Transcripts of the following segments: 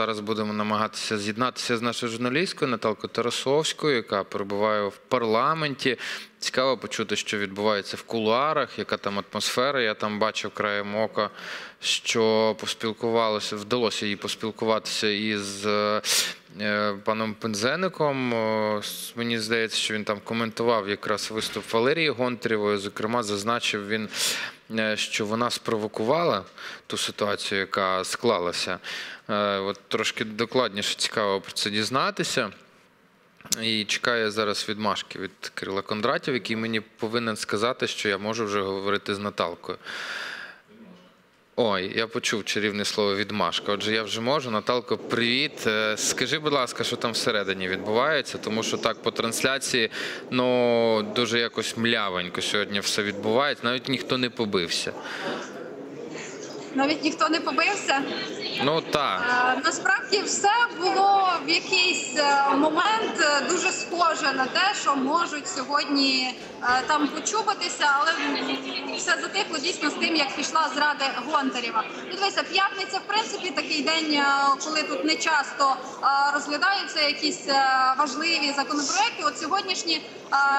зараз будемо намагатися з'єднатися з нашою журналісткою Наталкою Тарасовською, яка перебуває в парламенті. Цікаво почути, що відбувається в кулуарах, яка там атмосфера. Я там бачив краєм ока, що поспілкувалося, вдалося їй поспілкуватися із е, е, паном Пензеником. Мені здається, що він там коментував якраз виступ Валерії Гонтарєвої. Зокрема, зазначив він, е, що вона спровокувала ту ситуацію, яка склалася. От трошки докладніше цікаво про це дізнатися. І чекаю зараз відмашки від Кирила Кондратів, який мені повинен сказати, що я можу вже говорити з Наталкою. Ой, я почув чарівне слово відмашка. Отже, я вже можу. Наталко, привіт. Е, Скажи, будь ласка, що там всередині відбувається, тому що так по трансляції ну дуже якось млявенько сьогодні все відбувається. Навіть ніхто не побився. Навіть ніхто не побився. Ну так. Е, Насправді все було якийсь е, момент е, дуже схоже на те, що можуть сьогодні е, там почубатися, але все затихло дійсно з тим, як пішла зради Гонтарєва. Ну, дивися, п'ятниця, в принципі, такий день, коли тут не часто розглядаються якісь важливі законопроекти. От сьогоднішні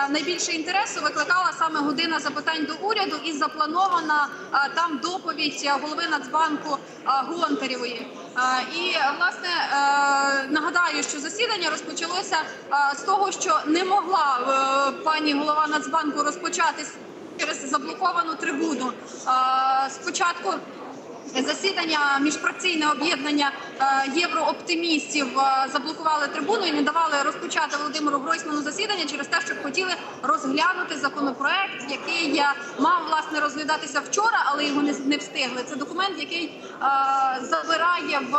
найбільше інтересу викликала саме година запитань до уряду і запланована там доповідь голови Нацбанку Гонтарєвої. І власне е, нагадаю, що засідання розпочалося е, з того, що не могла е, пані голова Нацбанку розпочатись через заблоковану трибуну. Е, Спочатку засідання міжфракційне об'єднання єврооптимістів заблокували трибуну і не давали розпочати Володимиру Гройсману засідання через те, що хотіли розглянути законопроект, який е, мав власне розглядатися вчора, але його не, встигли. Це документ, який забирає в.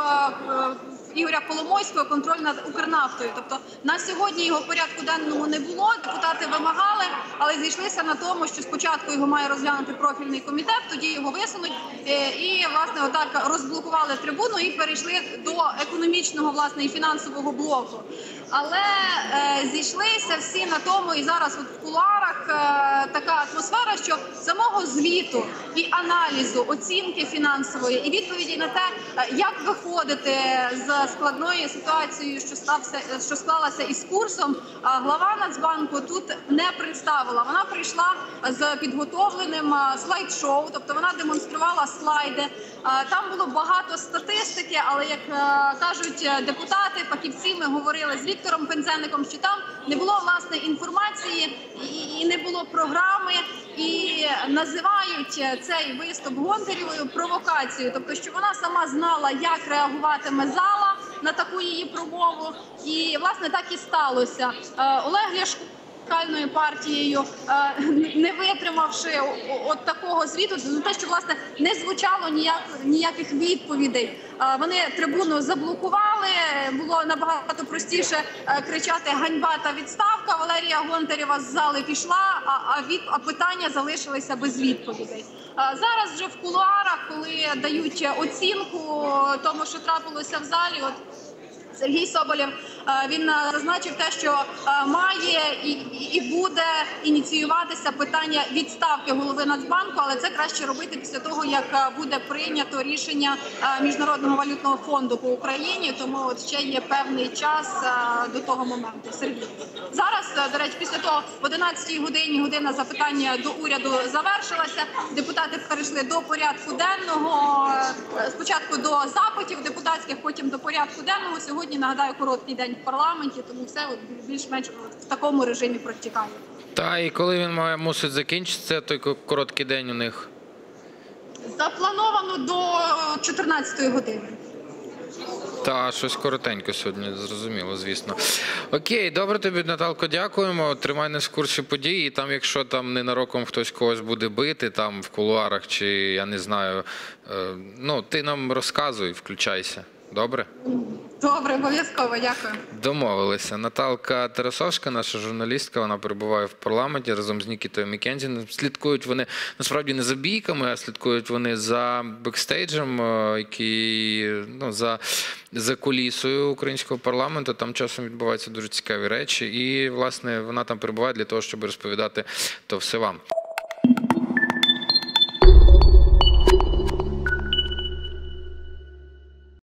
Ігоря Коломойського контроль над Укрнафтою. Тобто на сьогодні його порядку денному не було. Депутати вимагали, але зійшлися на тому, що спочатку його має розглянути профільний комітет, тоді його висунуть Е, і власне отак розблокували трибуну і перейшли до економічного власне і фінансового блоку. Але е, зійшлися всі на тому, і зараз от в кулуарах е, така атмосфера, що самого звіту і аналізу оцінки фінансової і відповіді на те, е, як виходити з складної ситуації, що стався, що склалася із курсом, глава Нацбанку тут не представила. Вона прийшла з підготовленим слайд-шоу, тобто вона демонструвала слайди. Там було багато статистики, але як кажуть е, депутати, фахівці, ми говорили з Віктором Пензенником, що там не було власне інформації і- і не було програми, і називають е, цей виступ Гонтарєвою провокацією, тобто що вона сама знала, як реагуватиме зала на таку її промову, і власне так і сталося. Е, Олег Ляшко радикальною партією, е, не витримавши от такого звіту, за те, що власне не звучало ніяк ніяких відповідей. Е, Вони трибуну заблокували. Було набагато простіше кричати ганьба та відставка. Валерія Гонтарєва з зали пішла, а, від а питання залишилися без відповідей. Зараз вже в кулуарах, коли дають оцінку тому, що трапилося в залі, от Сергій Соболєв е, він е, зазначив те, що е, має і, і буде ініціюватися питання відставки голови Нацбанку, але це краще робити після того, як буде прийнято рішення міжнародного валютного фонду по Україні. Тому от ще є певний час до того моменту. Сергій зараз, до речі, після того в 11 годині година запитання до уряду завершилася. Депутати перейшли до порядку денного. Спочатку до запитів депутатських, потім до порядку денного. Сьогодні нагадаю короткий день в парламенті, тому все от більш-менш в такому режимі протікає. Та і коли він має мусить закінчитися, той короткий день у них. Заплановано до 14-ї години. Та щось коротенько сьогодні, зрозуміло, звісно. Окей, добре тобі, Наталко, дякуємо. Тримай нас в курсі подій. І там, якщо там ненароком хтось когось буде бити, там в кулуарах, чи я не знаю, е, ну ти нам розказуй, включайся. Добре? Добре, обов'язково, дякую. Домовилися. Наталка Тарасовська, наша журналістка, вона перебуває в парламенті разом з Нікітою Мікензі. Слідкують вони насправді не за бійками, а слідкують вони за бекстейджем, е, який ну за, за кулісою українського парламенту. Там часом відбуваються дуже цікаві речі. І власне вона там перебуває для того, щоб розповідати то все вам.